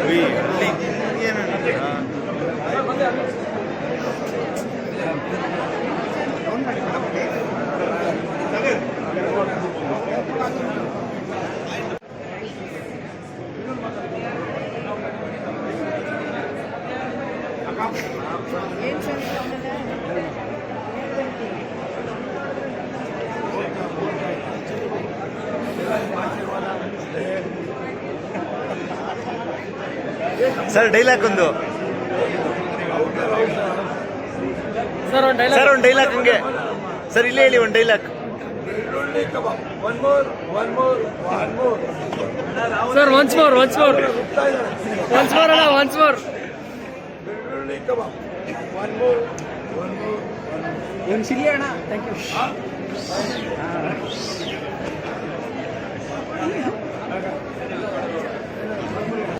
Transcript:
Oui, ఏం చేస్తాము sir ಒಂದು. ಡೈಲಾಗ್ ಸರ್ ಒಂದು ಡೈಲಾಗ್ ಹಂಗೆ ಸರ್ ಇಲ್ಲೇ ಹೇಳಿ ಒಂದು dialogue sir once more once more once more ಅಲ್ಲ ಒನ್ಸ್ ಮೋರ್ ಒಂದು ಸಿಗ್ಲಿ ಅಣ್ಣ ಥ್ಯಾಂಕ್ ಯು